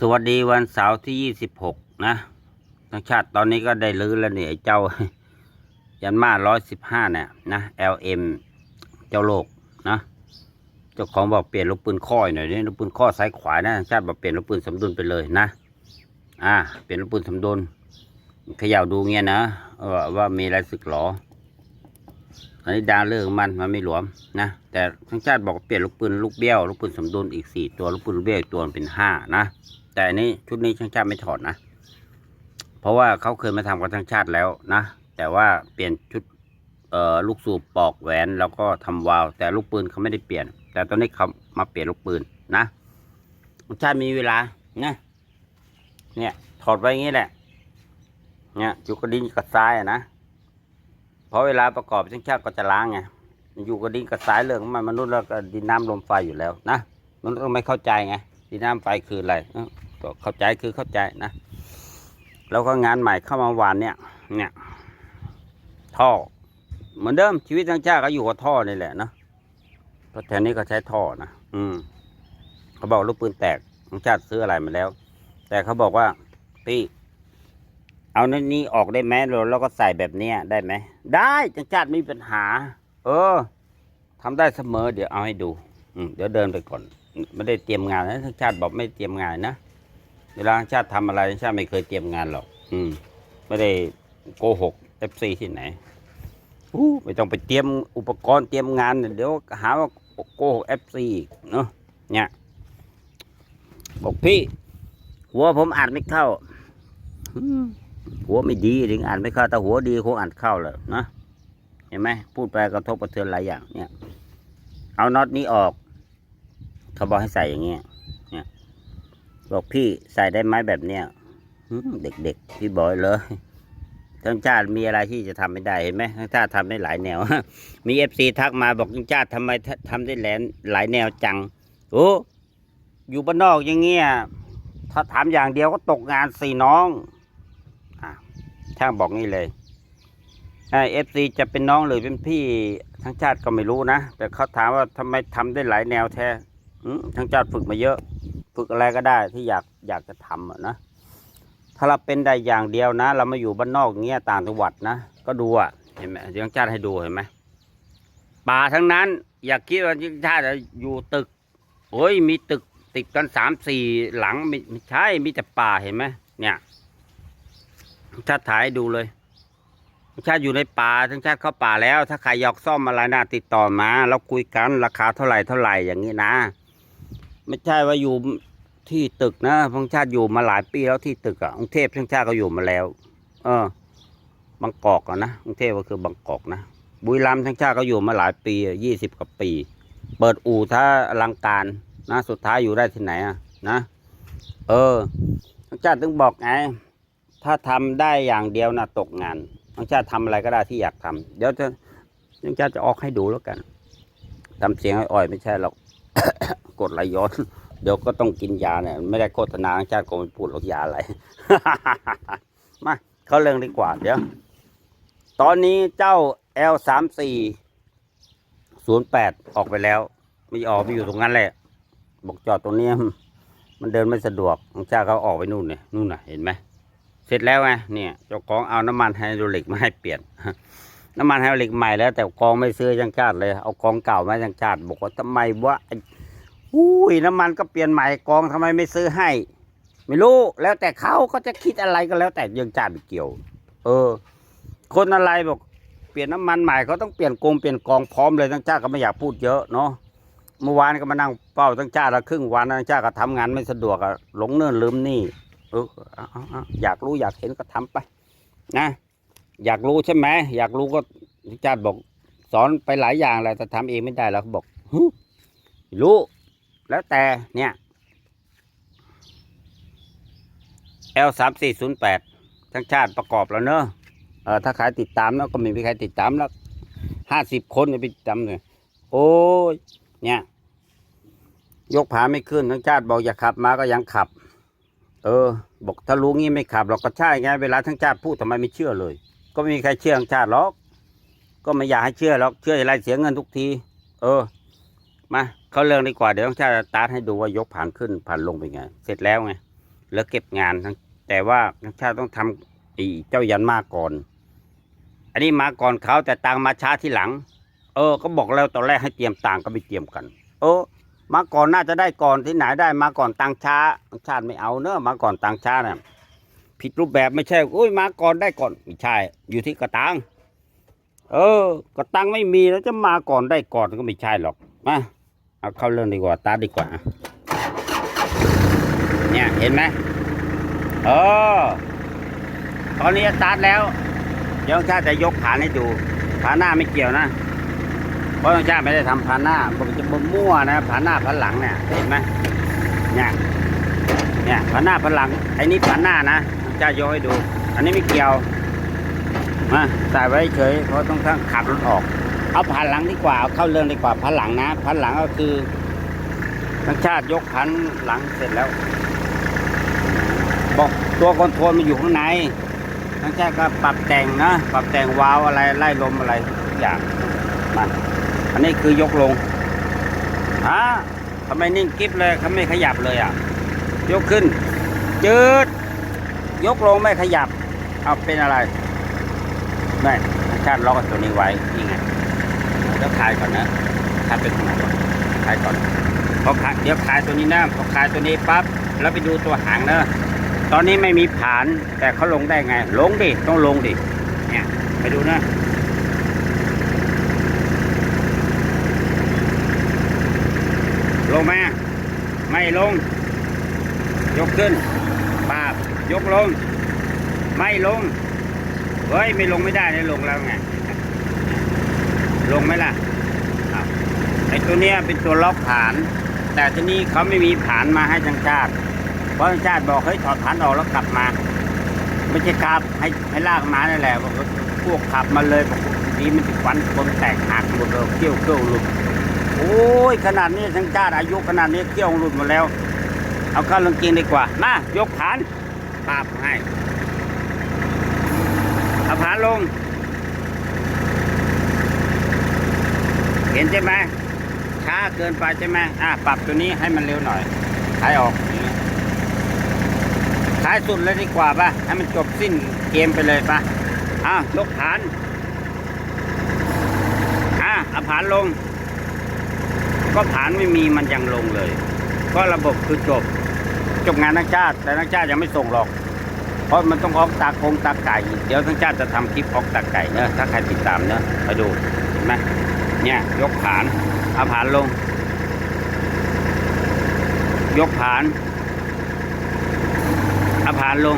สวัสดีวันเสาร์ที่ยี่สิบหกนะทั้งชาติตอนนี้ก็ได้ลื้อแล้วเนี่ยเจ้า ยันมาร้อยสิบห้าเนี่ยนะ LM เจ้าโลกนะเจ้าของบอกเปลี่ยนลูกปืนข้อยหน่อยนี่ลูกปืนข้อซ้ายขวานะทั้งชาติบอกเปลี่ยนลูกปืนสมดุลไปเลยนะอ่าเปลี่ยนลูกปืนสมดุลเขย่าดูเงี้ยนะว่าว่ามีอะไรสึกหรออันนี้ดาวเรื่องมันมันไม่หลวมนะแต่ทั้งชาติบอกเปลี่ยนลูกปืนลูกเบี้ยวลูกปืนสมดุลอีกสี่ตัวลูกปืนเบี้ยวอีกตัวเป็นห้านะ แต่นี้ชุดนี้ช่างชาติไม่ถอดนะ เพราะว่าเขาเคยมาทำกับทั้งชาติแล้วนะ แต่ว่าเปลี่ยนชุดลูกสูบปอกแหวนแล้วก็ทำวาล์วแต่ลูกปืนเขาไม่ได้เปลี่ยน แต่ตอนนี้เขามาเปลี่ยนลูกปืนนะทั้งชาติมีเวลานะเนี่ยถอดไว้อย่างนี้แหละ เนี่ยจุกกระดิ่งกับซ้ายนะเพราะเวลาประกอบช่างชาติก็จะล้างไงอยู่กับดินกับสายเรื่องมันมนุษย์แล้วก็ดินน้ำลมไฟอยู่แล้วนะมนุษย์ไม่เข้าใจไงดินน้ำไฟคืออะไรเก็เข้าใจคือเข้าใจนะ แล้วก็งานใหม่เข้ามาวานเนี่ย เนี่ย ท่อ เหมือนเดิมชีวิตช่างชาติก็อยู่กับท่อนี่แหละนะเพราะแถวนี้ก็ใช้ท่อนะอืม เขาบอกลูกปืนแตกช่างชาติซื้ออะไรมาแล้ว แต่เขาบอกว่าพี่เอาในนี้ออกได้ไหมเราแล้วก็ใส่แบบเนี้ยได้ไหมได้จังจัดไม่มีปัญหา เออทำได้เสมอ เดี๋ยวเอาให้ดู อืมเดี๋ยวเดินไปก่อน ไม่ได้เตรียมงานนะทั้งชาติบอกไม่เตรียมงานนะ เวลาชาติทำอะไรชาติไม่เคยเตรียมงานหรอก อืม ไม่ได้โกหกเอฟซีที่ไหนอู้ไม่ต้องไปเตรียมอุปกรณ์เตรียมงาน เดี๋ยวหาว่าโกหกเอฟซีเนาะเนี่ยบอกพี่ หัวผมอ่านไม่เข้าหัวไม่ดีถึงอ่านไม่เข้าแต่หัวดีคงอ่านเข้าเลยนะเห็นไหมพูดไปกระทบกระเทือนหลายอย่างเนี่ย เอาน็อตนี้ออกเขาบอกให้ใส่อย่างเงี้ย บอกพี่ใส่ได้ไหมแบบเนี้ยเด็กๆพี่บอยเลยทั้งชาติมีอะไรที่จะทำไม่ได้เห็นไหมทั้งชาติทำได้หลายแนว มีเอฟซีทักมาบอกทั้งชาติทำไมทำได้แหลนหลายแนวจังโอ้อยู่บ้านนอกอย่างเงี้ยถ้าทำอย่างเดียวก็ตกงานสี่น้องช่างบอกนี่เลยเอฟซีจะเป็นน้องหรือเป็นพี่ทั้งชาติก็ไม่รู้นะ แต่เขาถามว่าทำไมทำได้หลายแนวแท้ทั้งชาติฝึกมาเยอะ ฝึกอะไรก็ได้ที่อยากอยากจะทำนะถ้าเราเป็นได้อย่างเดียวนะ เรามาอยู่บ้านนอกเงี้ยต่างจังหวัดนะก็ดูอะเห็นไหมทั้งชาให้ดูเห็นไหมป่าทั้งนั้น อยากคิดว่าทั้งชาติจะอยู่ตึกโอ้ยมีตึกติดกันสามสี่หลังไม่ใช่มีแต่ป่าเห็นไหมเนี่ยชาติถ่ายดูเลยชาติอยู่ในป่าทั้งชาติเข้าป่าแล้ว ถ้าใครอยากซ่อมอะไรนะติดต่อมา เราคุยกันราคาเท่าไหร่เท่าไหร่อย่างนี้นะ ไม่ใช่ว่าอยู่ที่ตึกนะทั้งชาติอยู่มาหลายปีแล้วที่ตึกอะกรุงเทพทั้งชาติก็อยู่มาแล้ว เออบางกอกอะนะกรุงเทพก็คือบางกอกนะบุรีรัมย์ทั้งชาติก็อยู่มาหลายปียี่สิบกว่าปี เปิดอู่ถ้าอลังการนะสุดท้ายอยู่ได้ที่ไหนอะนะเออทั้งชาติถึงบอกไงถ้าทำได้อย่างเดียวนะตกงานน้องชาติทำอะไรก็ได้ที่อยากทำเดี๋ยวจะน้องชาติจะออกให้ดูแล้วกันทำเสียงอ่อยไม่ใช่หรอก กดไหลย้อน เดี๋ยวก็ต้องกินยาเนี่ย ไม่ได้โฆษณาน้องชาติก็ไม่พูดหรอกยาอะไร มาเขาเรื่องดีกว่าเดี๋ยว ตอนนี้เจ้า L สามสี่ศูนย์แปดออกไปแล้ว ไม่ออกไปอยู่ตรงนั้นแหละ บอกจอดตรงนี้ มันเดินไม่สะดวกน้องชาติเขาออกไปนู่นเนี่ยนู่นน่ะเห็นไหมเสร็จแล้วไงเนี่ยเจ้าของเอาน้ำมันไฮโดรลิกมาให้เปลี่ยนน้ำมันไฮโดรลิกใหม่แล้วแต่กองไม่ซื้อยังชาติเลย เอากองเก่ามายังชาติบอกว่าทำไมวะ อุ้ยน้ำมันก็เปลี่ยนใหม่กองทำไมไม่ซื้อให้ ไม่รู้แล้วแต่เขาก็จะคิดอะไรก็แล้วแต่ยังชาไม่เกี่ยว เออ คนอะไรบอกเปลี่ยนน้ำมันใหม่เขาต้องเปลี่ยนกองเปลี่ยนกองพร้อมเลยทั้งชาก็ไม่อยากพูดเยอะเนาะเมื่อวานก็มานั่งเป้าทั้งชาละครึ่งวันทั้งชาก็ทำงานไม่สะดวกอะหลงเนินลืมนี่เอออยากรู้อยากเห็นก็ทำไป นะ อยากรู้ใช่ไหมอยากรู้ก็อาจาบอกสอนไปหลายอย่างแหละแต่ทำเองไม่ได้แล้วเขาบอกรู้ แล้วแต่เนี่ย L สามสี่ศูนย์แปดทั้งชาติประกอบแล้วเนอะเออถ้าใครติดตามแล้วก็ไม่มีใครติดตามแล้วห้าสิบคนจะไปติดตามเลยโอ้ยเนี่ย ยกผาไม่ขึ้นทั้งชาติบอกอย่าขับมาก็ยังขับ เออ บอกถ้ารู้งี้ไม่ขับหรอกก็ใช่ไงเวลาทั้งชาติพูดทำไมไม่เชื่อเลย ก็ไม่มีใครเชื่อทั้งชาติหรอกก็ไม่อยากให้เชื่อหรอกเชื่ออะไรเสียเงินทุกที เออ มา เขาเรื่องดีกว่าเดี๋ยวทั้งชาติจะสตาร์ทให้ดูว่ายกผ่านขึ้นผ่านลงเป็นไง เสร็จแล้วไงแล้วเก็บงานทั้งแต่ว่าทั้งชาติต้องทำอ้เจ้ายันมาก่อน อันนี้มาก่อนเขาแต่ตังมาช้าที่หลัง เออ ก็บอกแล้วตอนแรกให้เตรียมตังก็ไม่เตรียมกัน เออ มาก่อนน่าจะได้ก่อนที่ไหนได้มาก่อนตังช้าทั้งชาติไม่เอาเนอะมาก่อนตังช้าน่ะผิดรูปแบบไม่ใช่อุ้ยมาก่อนได้ก่อนไม่ใช่ อยู่ที่กระตังเออกระตังไม่มีแล้วจะมาก่อนได้ก่อนก็ไม่ใช่หรอกมา เอาเข้าเรื่องดีกว่าตาดีกว่า เนี่ยเห็นไหมเออตอนนี้สตาร์ทแล้วเดี๋ยวชาติจะยกฐานให้ดูฐานหน้าไม่เกี่ยวนะ เพราะชาติไม่ได้ทำฐานหน้าผมจะมั่วนะฐานหน้าฐานหลังเนี่ยเห็นไหมเนี่ยเนี่ยฐานหน้าฐานหลังไอ้นี่ฐานหน้านะจะยกให้ดู อันนี้ไม่เกี่ยวมาใส่ไว้เฉยเพราะต้องขับรถออก เอาผ่านหลังดีกว่าเอาเข้าเรื่องดีกว่าผ่านหลังนะผ่านหลังก็คือทั้งชาติยกผ่านหลังเสร็จแล้ว บอกตัวคอนโทรลมันอยู่ข้างในทั้งชาติก็ปรับแต่งนะปรับแต่งวาล์วอะไรไล่ลมอะไรทุกอย่างมาอันนี้คือยกลงฮะทำไมนิ่งกิ๊บเลยเขาไม่ขยับเลยอะ ยกขึ้นจืดยกลงไม่ขยับ เอาเป็นอะไรไม่ทั้งชาติล็อกตัวนี้ไว้นี่ไง ดี๋ยวคายก่อนนะคายเป็นตรงไหนก่อนคายก่อนพอคายเดี๋ยวคายตัวนี้นะพอคายตัวนี้ปั๊บแล้วไปดูตัวหางเนอะตอนนี้ไม่มีผานแต่เขาลงได้ไง ลงดิต้องลงดิเนี่ยไปดูนะลงมาไม่ลง ยกขึ้นปาบยกลง ไม่ลง เฮ้ย ไม่ลงไม่ได้เลยลงแล้วไง ลงไหมล่ะไอ้ตัวเนี้ยเป็นตัวล็อกผาน แต่ที่นี่เขาไม่มีผานมาให้ทางชาติ เพราะชาติบอกเฮ้ยถอดฐานออกแล้วกลับมา ไม่ใช่ขับให้ให้ลากมานั่นแหละบอกพวกขับมาเลยบอกดีมันติดฟันคนแตกหักหมดเลยเขี้ยวเขี้ยวหลุดโอ้ยขนาดนี้ทั้งชาติอายุขนาดนี้เขี้ยวหลุดหมดแล้ว เอาเข้าลงกินดีกว่ามายกฐานปาบให้เอาฐานลง เห็นใช่ไหมช้าเกินไปใช่ไหมอะปรับตัวนี้ให้มันเร็วหน่อยขายออกอย่างนี้ท้ายสุดเลยดีกว่าป่ะ ให้มันจบสิ้นเกมไปเลยป่ะ อ้าวยกฐาน อ่าเอาฐานลง ก็ฐานไม่มีมันยังลงเลย ก็ระบบคือจบ จบงานนักชาติ แต่นักชาติยังไม่ส่งหรอก เพราะมันต้องออกตากงตาไก่ เดี๋ยวทั้งชาติจะทำคลิปออกตาไก่เนอะถ้าใครติดตามเนอะไปดู เห็นไหม เนี่ย ยกฐานเอาฐานลงยกฐานเอาผานลง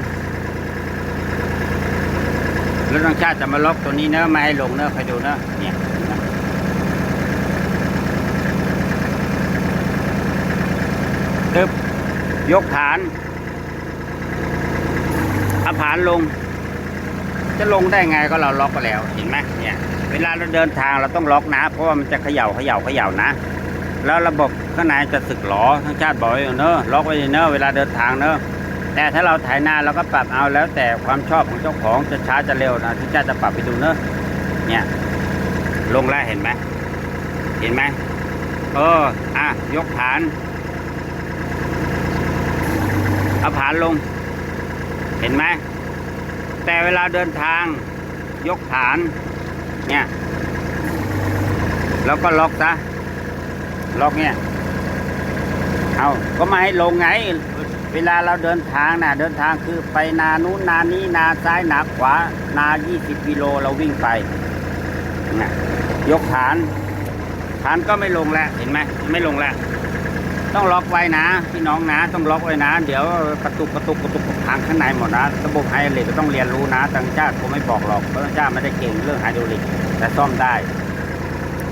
แล้วทางชาติจะมาล็อกตัวนี้เนอะไม่ให้ลงเนอะใครดูเนอะเนี่ยตึบยกฐานอาผานลง จะลงได้ไงก็เราล็อกไปแล้ว เห็นไหมเนี่ย เวลาเราเดินทางเราต้องล็อกนะ เพราะว่ามันจะเขย่าเขย่าเขย่านะ แล้วระบบข้างในจะสึกหรอทั้งชาติบอกเนอะล็อกไว้เนอะเวลาเดินทางเนอะแต่ถ้าเราถ่ายหน้าเราก็ปรับเอาแล้วแต่ความชอบของเจ้าของจะช้าจะเร็วนะที่จะจะปรับไปดูเนอะเนี่ย ลงแล้วเห็นไหมเห็นไหมเอออะยกฐานเอาฐานลง เห็นไหมแต่เวลาเดินทางยกฐาน เนี่ย แล้วก็ล็อกซะล็อกเนี่ย เอาก็ไม่ให้ลงไง เวลาเราเดินทางนะเดินทางคือไปนานู้นนานี้นาซ้ายนาขวา นา20กิโลเราวิ่งไปนะยกฐานฐานก็ไม่ลงแล้วเห็นไหมไม่ลงแล้วต้องล็อกไว้นะพี่น้องนะ ต้องล็อกไว้นะ เดี๋ยวกระตุกกระตุกกระตุก ทางข้างในหมดนะ ระบบไฮดรอลิกก็ต้องเรียนรู้นะต่างชาติผมไม่บอกหรอกเพราะต่างชาติไม่ได้เก่งเรื่องไฮดรอลิกแต่ซ่อมได้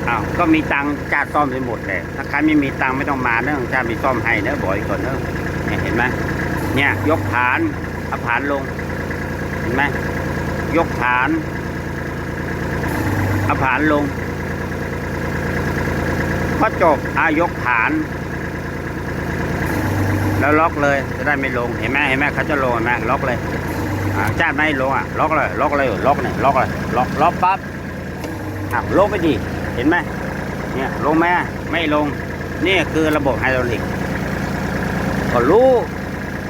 อ้าวก็มีตังค์ชาซ่อมไปหมดเลยถ้าใครไม่มีตังไม่ต้องมาเนอะต่างชาติมีซ่อมให้เนอะบอกอีกก่อนเนอะเนี่ยเห็นไหมเนี่ย ยกฐานเอาฐานลง เห็นไหมยกฐานเอาฐานลง ก็จบอายกฐาน แล้วล็อกเลยจะได้ไม่ลงเห็นไหมเห็นไหมเขาจะลงเห็นไหมล็อกเลยอ่าจ้าไม่ลงอะล็อกเลยล็อกเลยล็อกเนี่ยล็อกเลยล็อกล็อกปั๊บอะลงไปดิเห็นไหมเนี่ยลงไหมไม่ลงนี่คือระบบไฮดรอลิกก็รู้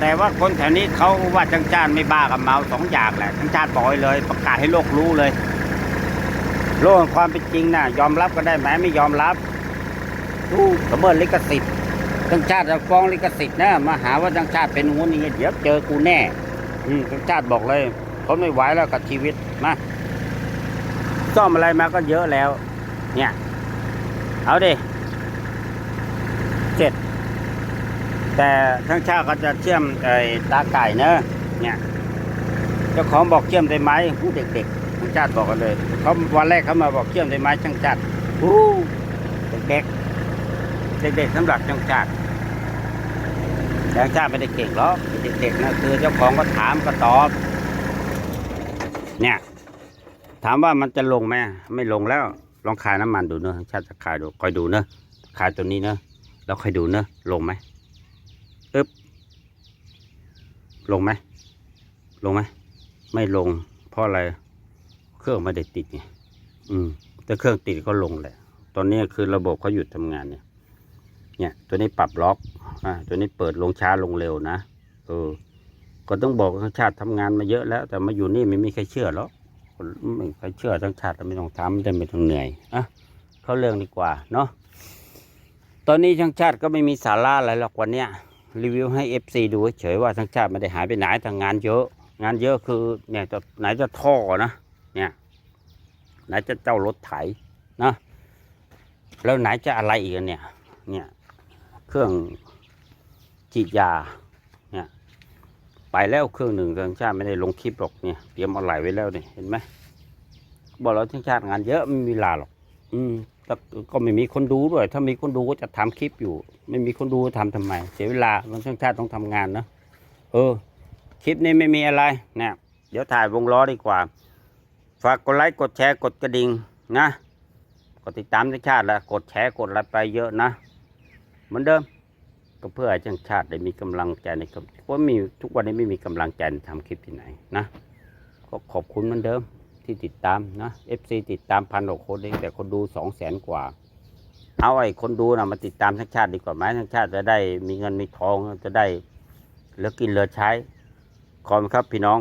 แต่ว่าคนแถวนี้เขาว่าจังจานไม่บ้ากับเมาสองอย่างแหละจังจานบอกไว้เลย ประกาศให้โลกรู้เลย โลกความเป็นจริงนะยอมรับก็ได้ไหมไม่ยอมรับอู้ละเมิดลิขสิทธิ์ จังชาติจะฟ้องลิขสิทธิ์นะมาหาว่าจังชาติเป็นงูนี่เดี๋ยวเจอกูแน่ อืมจังชาติบอกเลยทนไม่ไหวแล้วกับชีวิตมาซ่อมอะไรมาก็เยอะแล้ว เนี่ย เอาดิเสร็จแต่ทั้งชาติก็จะเชื่อมไอ้ตาไก่เนอะเนี่ยเจ้าของบอกเชื่อมได้ไหมผู้เด็กๆทั้งชาติบอกกันเลยเขาวันแรกเขามาบอกเชื่อมได้ไหมช่างชาติอู้เด็กๆ เด็กๆสำหรับช่างชาติช่างชาติไม่ได้เก่งหรอกเด็กๆนะคือเจ้าของก็ถามก็ตอบ เนี่ย ถามว่ามันจะลงไหมไม่ลงแล้ว ลองขายน้ำมันดูเนอะชาติจะขายดูคอยดูเนอะขายตัวนี้เนอะแล้วคอยดูเนอะลงไหมอึ๊บลงไหมลงไหมไม่ลง เพราะอะไรเครื่องไม่ได้ติดไงอืมถ้าเครื่องติดก็ลงแหละ ตอนนี้คือระบบเขาหยุดทำงานเนี่ย เนี่ย ตัวนี้ปรับล็อกอ่าตัวนี้เปิดลงช้าลงเร็วนะเออ ก็ต้องบอกว่าชาติทำงานมาเยอะแล้ว แต่มาอยู่นี่ไม่มีใครเชื่อหรอกคนไม่มีใครเชื่อทั้งชาติไม่ต้องทำได้ไม่ต้องเหนื่อยอะเข้าเรื่องดีกว่าเนาะตอนนี้ช่างชาติก็ไม่มีสาระอะไรหรอกวันเนี้ยรีวิวให้ FC ดูเฉยว่าทั้งชาติไม่ได้หายไปไหนทางงานเยอะ งานเยอะคือเนี่ยจะไหนจะท่อนะเนี่ย ไหนจะเจ้ารถไถนะแล้วไหนจะอะไรอีกเนี่ย เนี่ย เครื่องฉีดยาเนี่ยไปแล้วเครื่องหนึ่งทางชาติไม่ได้ลงคลิปหรอกเนี่ยเตรียมเอาไหลไว้แล้วเนี่ยเห็นไหมบอกแล้วทั้งชาติงานเยอะไม่มีเวลาหรอก อืมแล้วก็ไม่มีคนดูด้วย ถ้ามีคนดูก็จะทำคลิปอยู่ ไม่มีคนดูทำทำไม เสียเวลาบางช่างชาติต้องทำงานนะเออ คลิปนี้ไม่มีอะไรเนี่ยเดี๋ยวถ่ายวงล้อดีกว่า ฝากกดไลค์กดแชร์กดกระดิ่งนะกดติดตามช่างชาติแล้วกดแชร์กดอะไรไปเยอะนะ เหมือนเดิม ก็เพื่อให้ชางชาติได้มีกำลังใจในการเพราะมีทุกวันนี้ไม่มีกำลังใจทำคลิปที่ไหนนะก็ขอบคุณเหมือนเดิมที่ติดตามนะ FC ติดตามพันหกคนเองแต่คนดูสองแสนกว่า เอาไอ้คนดูนะมาติดตามทั้งชาติดีกว่าไหมทั้งชาติจะได้มีเงินมีทองจะได้เหลือกินเหลือใช้ขอบคุณครับพี่น้อง